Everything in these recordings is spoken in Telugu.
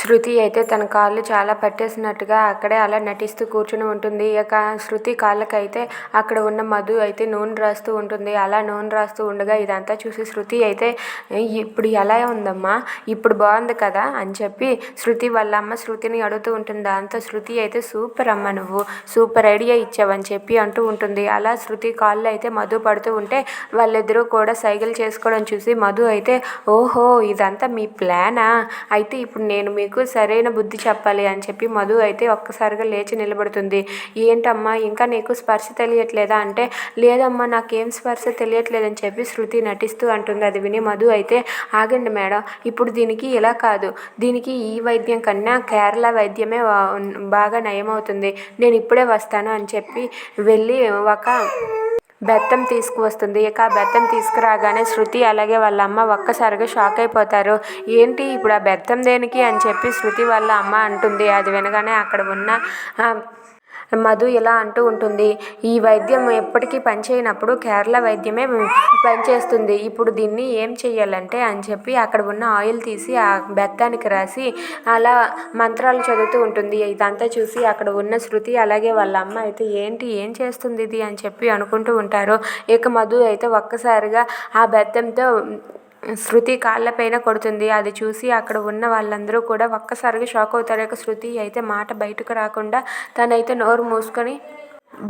శృతి అయితే తన కాళ్ళు చాలా పట్టేసినట్టుగా అక్కడే అలా నటిస్తూ కూర్చుని ఉంటుంది. ఇక శృతి కాళ్ళకైతే అక్కడ ఉన్న మధు అయితే నూనె రాస్తూ ఉంటుంది. అలా నూనె రాస్తూ ఉండగా ఇదంతా చూసి శృతి అయితే ఇప్పుడు ఎలా ఉందమ్మా? ఇప్పుడు బాగుంది కదా? అని చెప్పి శృతి వాళ్ళ అమ్మ శృతిని అడుగుతూ ఉంటుంది. దాంతో శృతి అయితే సూపర్ అమ్మ నువ్వు. సూపర్ ఐడియా ఇచ్చావని చెప్పి అంటూ ఉంటుంది. అలా శృతి కాళ్ళు అయితే మధు పడుతూ ఉంటే వాళ్ళిద్దరూ కూడా సైకిల్ చేసుకోవడం చూసి మధు అయితే ఓహో ఇదంతా మీ ప్లానా? అయితే ఇప్పుడు నేను మీ నీకు సరైన బుద్ధి చెప్పాలి అని చెప్పి మధు అయితే ఒక్కసారిగా లేచి నిలబడుతుంది. ఏంటమ్మా ఇంకా నీకు స్పర్శ తెలియట్లేదా అంటే లేదమ్మా నాకేం స్పర్శ తెలియట్లేదని చెప్పి శృతి నటిస్తూ అంటుంది. అది విని మధు అయితే ఆగండి మేడం ఇప్పుడు దీనికి ఇలా కాదు. దీనికి ఈ వైద్యం కన్నా కేరళ వైద్యమే బాగా నయమవుతుంది. నేను ఇప్పుడే వస్తాను అని చెప్పి వెళ్ళి ఒక బెత్తం తీసుకువస్తుంది. ఇక ఆ బెత్తం తీసుకురాగానే శృతి అలాగే వాళ్ళ అమ్మ ఒక్కసారిగా షాక్ అయిపోతారు. ఏంటి ఇప్పుడు ఆ బెత్తం దేనికి? అని చెప్పి శృతి వాళ్ళ అమ్మ అంటుంది. అది వినగానే అక్కడ ఉన్న మధు ఇలా అంటూ ఉంటుంది ఈ వైద్యం ఎప్పటికీ పనిచేయనప్పుడు కేరళ వైద్యమే పనిచేస్తుంది. ఇప్పుడు దీన్ని ఏం చెయ్యాలంటే అని చెప్పి అక్కడ ఉన్న ఆయిల్ తీసి ఆ బెత్తానికి రాసి అలా మంత్రాలు చదువుతూ ఉంటుంది. ఇదంతా చూసి అక్కడ ఉన్న శృతి అలాగే వాళ్ళ అమ్మ అయితే ఏంటి ఏం చేస్తుంది ఇది? అని చెప్పి అనుకుంటూ ఉంటారు. ఇక మధు అయితే ఒక్కసారిగా ఆ బెత్తంతో శృతి కాళ్ళపైన కొడుతుంది. అది చూసి అక్కడ ఉన్న వాళ్ళందరూ కూడా ఒక్కసారిగా షాక్ అవుతారు. ఇక శృతి అయితే మాట బయటకు రాకుండా తనైతే నోరు మూసుకొని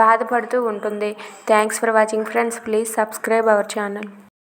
బాధపడుతూ ఉంటుంది. Thanks for watching friends please subscribe our channel